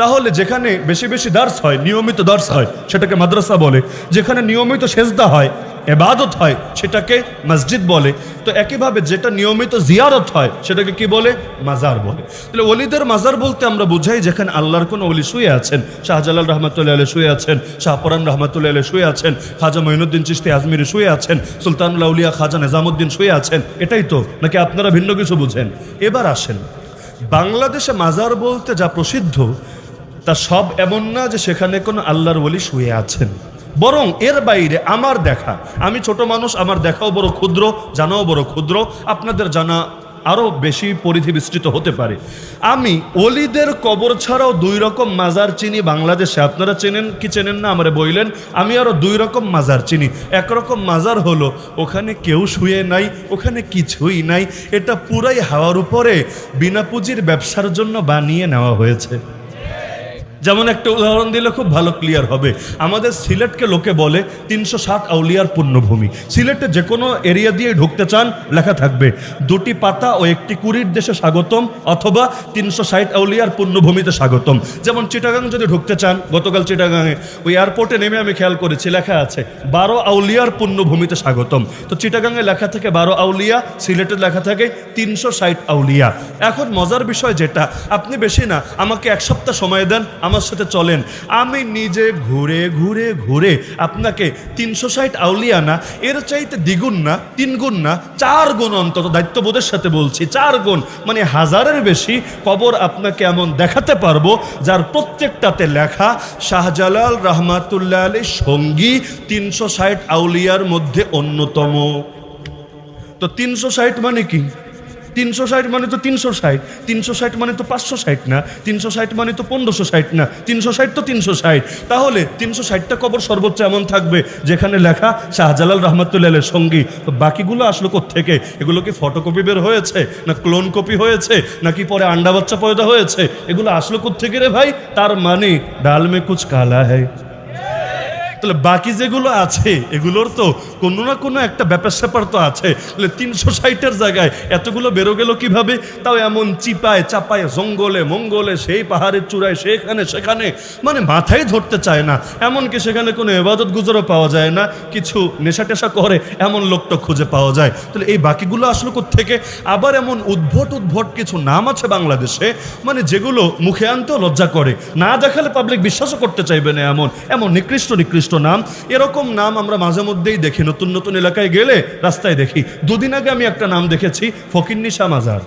তাহলে যেখানে বেশি বেশি দার্স হয়, নিয়মিত দার্স হয়, সেটাকে মাদ্রাসা বলে। যেখানে নিয়মিত সেজদা হয় এবাদত হয়, সেটাকে মসজিদ বলে। তো একইভাবে যেটা নিয়মিত জিয়ারত হয়, সেটাকে কি বলে? মাজার বলে। তাহলে অলিদের মাজার বলতে আমরা বুঝাই যেখানে আল্লাহর কোনো অলি শুয়ে আছেন। শাহজালাল রহমতুল্লাহ আলী শুয়ে আছেন শাহপরান রহমতুল্লাহ আলী শুয়ে আছেন, খাজা মঈনুদ্দিন চিস্তি আজমিরি শুয়ে আছেন সুলতানুল্লাহ উলিয়া খাজা নিজামুদ্দিন শুয়ে আছেন, এটাই তো। নাকি আপনারা ভিন্ন কিছু বুঝেন? এবার আসেন। বাংলাদেশে মাজার বলতে যা প্রসিদ্ধ, তা সব এমন না যে সেখানে কোনো আল্লাহর বলি শুয়ে আছেন। বরং এর বাইরে আমার দেখা, আমি ছোট মানুষ, আমার দেখাও বড় ক্ষুদ্র, জানাও বড় ক্ষুদ্র, আপনাদের জানা আরও বেশি পরিধি বিস্তৃত হতে পারে। আমি অলিদের কবর ছাড়াও দুই রকম মাজার চিনি বাংলাদেশে। আপনারা চেনেন কি চেনেন না? আমরা বইলেন, আমি আরও দুই রকম মাজার চিনি। একরকম মাজার হলো, ওখানে কেউ শুয়ে নাই, ওখানে কিছুই নাই। এটা পুরাই হাওয়ার উপরে বিনা পুঁজির ব্যবসার জন্য বানিয়ে নেওয়া হয়েছে। যেমন একটা উদাহরণ দিলে খুব ভালো ক্লিয়ার হবে। আমাদের সিলেটকে লোকে বলে তিনশো ষাট আউলিয়ার পূর্ণভূমি। সিলেটে যে কোনো এরিয়া দিয়ে ঢুকতে চান, লেখা থাকবে, দুটি পাতা ও একটি কুড়ির দেশে স্বাগতম অথবা তিনশো ষাট আউলিয়ার পূর্ণভূমিতে স্বাগতম। যেমন চিটাগাং যদি ঢুকতে চান, গতকাল চিটাগাংয়ে ওই এয়ারপোর্টে নেমে আমি খেয়াল করেছি, লেখা আছে, বারো আউলিয়ার পূর্ণভূমিতে স্বাগতম। তো চিটাগাংয়ে লেখা থাকে বারো আউলিয়া, সিলেটে লেখা থাকে তিনশো ষাট আউলিয়া। এখন মজার বিষয় যেটা, আপনি বেশি না, আমাকে এক সপ্তাহ সময় দেন আমার সাথে চলেন। আমি নিজে ঘুরে ঘুরে ঘুরে আপনাকে তিনশো ষাট আউলিয়া না, এর চাইতে দ্বিগুণ না তিন গুণ না চার গুণ অন্তত দায়িত্ববোধের সাথে বলছি চার গুণ মানে হাজারের বেশি কবর আপনাকে এমন দেখাতে পারব, যার প্রত্যেকটাতে লেখা, শাহজালাল রহমাতুল্লাহ আলী সঙ্গী তিনশো ষাট আউলিয়ার মধ্যে অন্যতম। তো তিনশো ষাট মানে কি? তিনশো ষাট মানে তো তিনশো ষাট তিনশো ষাট মানে তো পাঁচশো ষাট না, তিনশো ষাট মানে তো পনেরোশো ষাট না, তিনশো ষাট তো তিনশো ষাট। তাহলে তিনশো ষাটটা কবর সর্বোচ্চ এমন থাকবে যেখানে লেখা শাহজালাল রহমতুল্লাহের সঙ্গী। তো বাকিগুলো আসলো থেকে এগুলো কি ফটোকপি বের হয়েছে? না ক্লোন কপি হয়েছে? নাকি পরে আন্ডা বাচ্চা পয়দা হয়েছে? এগুলো আসলো থেকে রে ভাই? তার মানে ডাল মে কুচ কালা হ্যায়। তাহলে বাকি যেগুলো আছে, এগুলোর তো কোনো না কোনো একটা ব্যাপার স্যাপার তো আছে। তাহলে তিনশো ষাটের জায়গায় এতগুলো বেরো গেল কীভাবে? তাও এমন চিপায়, চাপায়, জঙ্গলে, মঙ্গলে, সেই পাহাড়ের চূড়ায়, সেখানে সেখানে। মানে মাথায় ধরতে চায় না। এমনকি সেখানে কোনো এবাদত গুজরও পাওয়া যায় না। কিছু নেশা টেশা করে, এমন লোকটা খুঁজে পাওয়া যায়। তাহলে এই বাকিগুলো আসলো থেকে আবার এমন উদ্ভট উদ্ভট কিছু নাম আছে বাংলাদেশে মানে যেগুলো মুখে আনতেও লজ্জা করে। না দেখালে পাবলিক বিশ্বাসও করতে চাইবে না এমন। এমন নিকৃষ্ট নিকৃষ্ট নাম। এরকম নাম আমরা মাঝে মধ্যেই দেখি। নতুন নতুন এলাকায় গেলে রাস্তায় দেখি। দুদিন আগে আমি একটা নাম দেখেছি, ফকিন্নি মাজার।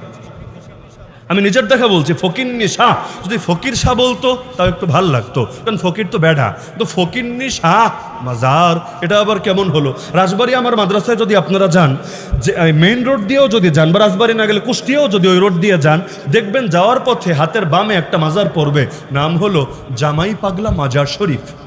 আমি নিজের দেখা বলছি, ফকিন্নি শাহ। যদি ফকির শাহ বলতো, তাও একটু ভালো লাগতো। কারণ ফকির তো বেড়া তো ফকিন্নি শাহ মাজার, এটা আবার কেমন হলো? রাজবাড়ি আমার মাদ্রাসায় যদি আপনারা যান, যে মেইন রোড দিয়েও যদি যান, বা রাজবাড়ি না গেলে কুষ্টিয়াও যদি ওই রোড দিয়ে যান, দেখবেন যাওয়ার পথে হাতের বামে একটা মাজার পড়বে। নাম হলো জামাই পাগলা মাজার শরীফ।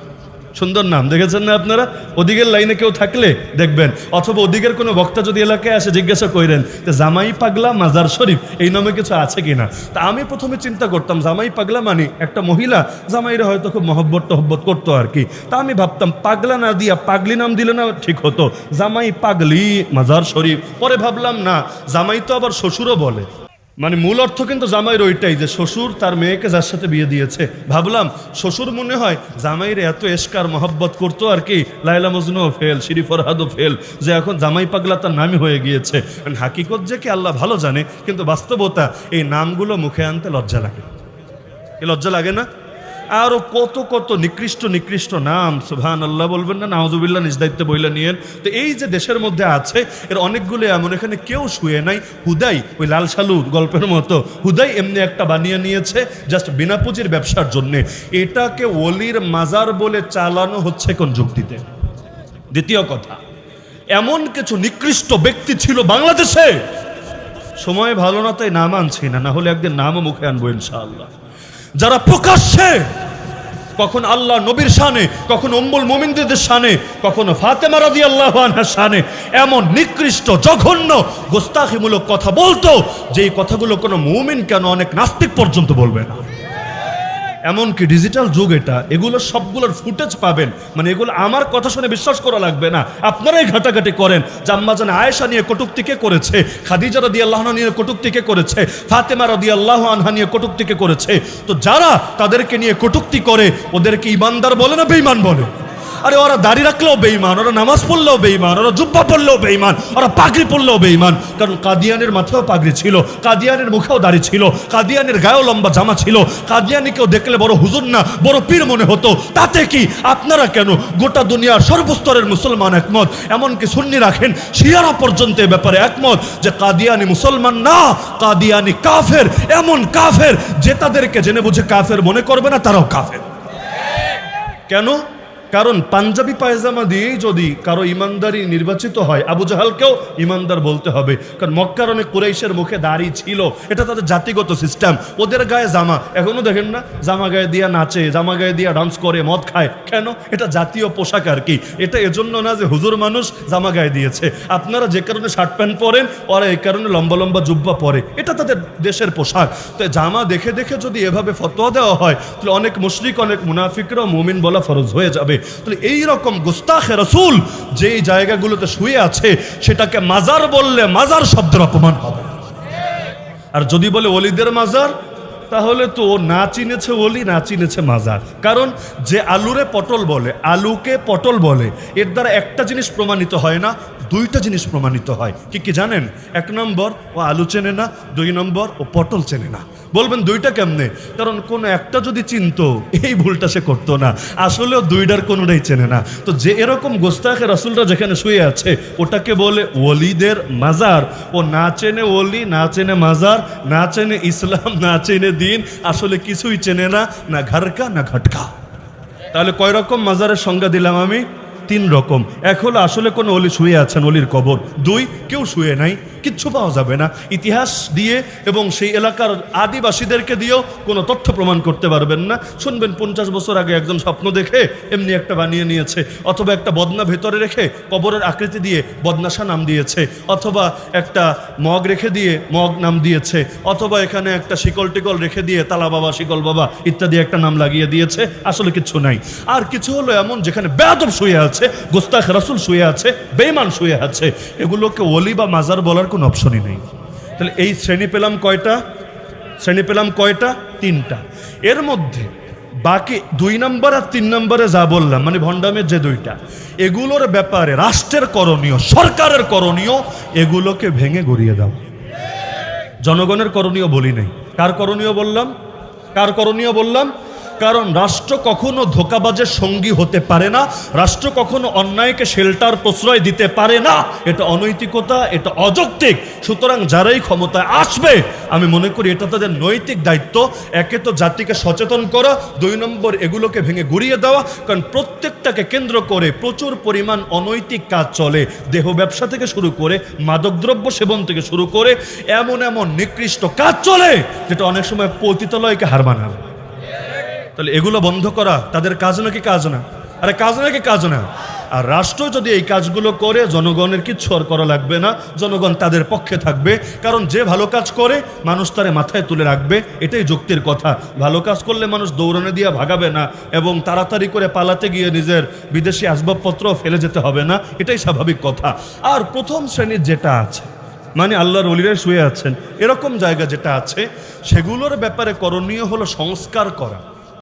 সুন্দর নাম। দেখেছেন না আপনারা? ওদিকের লাইনে কেউ থাকলে দেখবেন। অথবা ওদিকের কোনো বক্তা যদি এলাকায় আসে জিজ্ঞাসা করেন যে জামাই পাগলা মাজার শরীফ, এই নামে কিছু আছে কিনা? তা আমি প্রথমে চিন্তা করতাম, জামাই পাগলা মানে একটা মহিলা? জামাইরা হয়তো খুব মহব্বত টহব্বত করতো আর কি। তা আমি ভাবতাম, পাগলা না দিয়া পাগলি নাম দিলে না ঠিক হতো? জামাই পাগলি মাজার শরীফ। পরে ভাবলাম, না, জামাই তো আবার শ্বশুরও বলে। মানে মূল অর্থ কিন্তু জামাইয়ের ওইটাই যে শ্বশুর তার মেয়েকে যার সাথে বিয়ে দিয়েছে। ভাবলাম, শ্বশুর মনে হয় জামাইয়ের এত এসকার মহব্বত করতো আর কি লাইলা মজনুও ফেল, শিরি ফরহাদও ফেল, যে এখন জামাই পাগলা তার নামই হয়ে গিয়েছে। কারণ হাকিকত যে কি আল্লাহ ভালো জানে, কিন্তু বাস্তবতা এই নামগুলো মুখে আনতে লজ্জা লাগে। লজ্জা লাগে না? আরও কত কত নিকৃষ্ট নিকৃষ্ট নাম সুবহান আল্লাহ বলবেন না নাওজুবিল্লাহ নিজ দায়িত্বে বইলে নিয়েন। তো এই যে দেশের মধ্যে আছে, এর অনেকগুলো এমন, এখানে কেউ শুয়ে নাই। হুদাই, ওই লাল সালু গল্পের মতো, হুদাই এমনি একটা বানিয়ে নিয়েছে জাস্ট বিনা পুঁজির ব্যবসার জন্যে। এটাকে ওলির মাজার বলে চালানো হচ্ছে কোন যুক্তিতে দ্বিতীয় কথা, এমন কিছু নিকৃষ্ট ব্যক্তি ছিল বাংলাদেশে। সময় ভালো না, তাই নাম আনছি না না হলে একদিন নামও মুখে আনব ইনশাআল্লাহ। যারা প্রকাশ্যে কখন আল্লাহ নবীর শানে, কখন অম্বুল মোমিনদের শানে, কখনো ফাতেমা রাজি আল্লাহ শানে, এমন নিকৃষ্ট, জঘন্য, গোস্তাখিমূলক কথা বলতো, যেই কথাগুলো কোনো মুমিন কেন অনেক নাস্তিক পর্যন্ত বলবে না। এমনকি ডিজিটাল যুগ এটা, এগুলো সবগুলোর ফুটেজ পাবেন। মানে এগুলো আমার কথা শুনে বিশ্বাস করা লাগবে না। আপনারাই ঘাটাঘাটি করেন। জাম্মাজান আয়েশা নিয়ে কটুক্তি কে করেছে? খাদিজা রদি আল্লাহ নিয়ে কটুক্তি কে করেছে? ফাতেমা রদি আল্লাহ আনহা নিয়ে কটুক্তি কে করেছে? তো যারা তাদেরকে নিয়ে কটুক্তি করে, ওদেরকে ইমানদার বলে না বেইমান বলে? আরে ওরা দাড়ি রাখলেও বেইমান ওরা নামাজ পড়লেও বেইমান ওরা জুব্বা পড়লেও বেইমান ওরা পাগড়ি পড়লেও বেইমান কারণ কাদিয়ানের মাথাও পাগড়ি ছিল, কাদিয়ানের মুখেও দাড়ি ছিল, কাদিয়ানের গায়েও লম্বা জামা ছিল। কাদিয়ানিকেও দেখলে বড় হুজুর না, বড় পীর মনে হতো। তাতে কি? আপনারা কেন? গোটা দুনিয়ার সর্বস্তরের মুসলমান একমত। এমনকি সুন্নি রাখেন, শিয়ারা পর্যন্ত এ ব্যাপারে একমত যে কাদিয়ানি মুসলমান না, কাদিয়ানি কাফের, এমন কাফের যে তাদেরকে জেনে বুঝে কাফের মনে করবে না, তারাও কাফের। কেন? কারণ পাঞ্জাবি পায়জামা দিয়েই যদি কারও ইমানদারি নির্বাচিত হয়, আবু জাহালকেও ইমানদার বলতে হবে। কারণ মক্কার অনেক কুরাইশের মুখে দাড়ি ছিল। এটা তাদের জাতিগত সিস্টেম ওদের গায়ে জামা। এখনও দেখেন না? জামা গায়ে দিয়া নাচে, জামা গায়ে দিয়া ডান্স করে, মদ খায়। কেন? এটা জাতীয় পোশাক আর কি। এটা এজন্য না যে হুজুর মানুষ জামা গায়ে দিয়েছে। আপনারা যে কারণে শার্ট প্যান্ট পরেন, ওরা এই কারণে লম্বা লম্বা জুব্বা পরে। এটা তাদের দেশের পোশাক। তো জামা দেখে দেখে যদি এভাবে ফতোয়া দেওয়া হয়, তাহলে অনেক মুশরিক, অনেক মুনাফিকরাও মুমিন বলা ফরজ হয়ে যাবে। তাহলে এই রকম গুস্তাখে রসুল যেই জায়গাগুলোতে শুয়ে আছে, সেটাকে মাজার বললে মাজার শব্দের অপমান হবে। আর যদি বলে অলিদের মাজার, তাহলে তো না চিনেছে অলি না চিনেছে মাজার। কারণ যে আলুরে পটল বলে, আলুকে পটল বলে, এর দ্বারা একটা জিনিস প্রমাণিত হয় না, দুইটা জিনিস প্রমাণিত হয়। কি কি জানেন? এক নম্বর, ও আলু চেনে না, দুই নম্বর, ও পটল চেনে না। বলবেন দুইটা কেমনে? কারণ কোন একটা যদি চিনত, এই ভুলটা সে করতো না। আসলেও দুইটার কোনোটাই চেনে না। তো যে এরকম গোস্তাখে রসুলরা যেখানে শুয়ে আছে, ওটাকে বলে ওলিদের মাজার। ও না চেনে ওলি, না চেনে মাজার, না চেনে ইসলাম, না চেনে দিন, আসলে কিছুই চেনে না না ঘারকা না ঘাটকা। তাহলে কয় রকম মাজারের সংজ্ঞা দিলাম আমি? তিন রকম। এক হলো আসলে কোনো অলি শুয়ে আছেন, অলির কবর। দুই, কেউ শুয়ে নাই, কিচ্ছু পাওয়া যাবে না। ইতিহাস দিয়ে এবং সেই এলাকার আদিবাসীদেরকে দিয়েও কোনো তথ্য প্রমাণ করতে পারবেন না। শুনবেন, পঞ্চাশ বছর আগে একজন স্বপ্ন দেখে এমনি একটা বানিয়ে নিয়েছে, অথবা একটা বদনা ভেতরে রেখে কবরের আকৃতি দিয়ে বদনাশা নাম দিয়েছে, অথবা একটা মগ রেখে দিয়ে মগ নাম দিয়েছে, অথবা এখানে একটা শিকল টিকল রেখে দিয়ে তালা বাবা, শিকল বাবা ইত্যাদি একটা নাম লাগিয়ে দিয়েছে। আসলে কিছু নাই। আর কিছু হলো এমন যেখানে বেয়াদব শুয়ে আছে, গোস্তাখ রাসুল শুয়ে আছে বেইমান শুয়ে আছে। এগুলোকে ওলি বা মাজার বলার কোনো অপশনই নেই। তাহলে এই শ্রেণি পেলাম কয়টা? শ্রেণি পেলাম কয়টা? তিনটা। এর মধ্যে বাকি দুই নম্বর আর তিন নম্বরে যা বললাম মানে ভণ্ডামের যে দুইটা, এগুলোর ব্যাপারে রাষ্ট্রের করণীয়, সরকারের করণীয়, এগুলোকে ভেঙে গড়িয়ে দাও। জনগণের করণীয় বলি নাই। কার করণীয় বললাম? কার করণীয় বললাম? কারণ রাষ্ট্র কখনো ধোকাবাজের সঙ্গী হতে পারে না, রাষ্ট্র কখনো অন্যায়কে শেল্টার প্রশ্রয় দিতে পারে না। এটা অনৈতিকতা, এটা অযৌক্তিক। সুতরাং যারাই ক্ষমতায় আসবে, আমি মনে করি এটা তাদের নৈতিক দায়িত্ব। একে তো জাতিকে সচেতন করা, দুই নম্বর এগুলোকে ভেঙে গুড়িয়ে দেওয়া, কারণ প্রত্যেকটাকে কেন্দ্র করে প্রচুর পরিমাণ অনৈতিক কাজ চলে। দেহ ব্যবসা থেকে শুরু করে, মাদকদ্রব্য সেবন থেকে শুরু করে, এমন এমন নিকৃষ্ট কাজ চলে, যেটা অনেক সময় পতিতালয়কে হার মানাবে তাহলে এগুলো বন্ধ করা, তাদের কাজ নাকি কাজ না? আরে কাজ নাকি কাজ না? আর রাষ্ট্র যদি এই কাজগুলো করে, জনগণের কিচ্ছু আর করা লাগবে না? জনগণ তাদের পক্ষে থাকবে, কারণ যে ভালো কাজ করে, মানুষ তারে মাথায় তুলে রাখবে, এটাই যুক্তির কথা। ভালো কাজ করলে মানুষ দৌড়ানে দিয়ে ভাগাবে না, এবং তাড়াতাড়ি করে পালাতে গিয়ে নিজের বিদেশি আসবাবপত্র ফেলে যেতে হবে না, এটাই স্বাভাবিক কথা। আর প্রথম শ্রেণির যেটা আছে মানে আল্লাহর অলিরা শুয়ে আছেন, এরকম জায়গা যেটা আছে, সেগুলোর ব্যাপারে করণীয় হলো সংস্কার করা।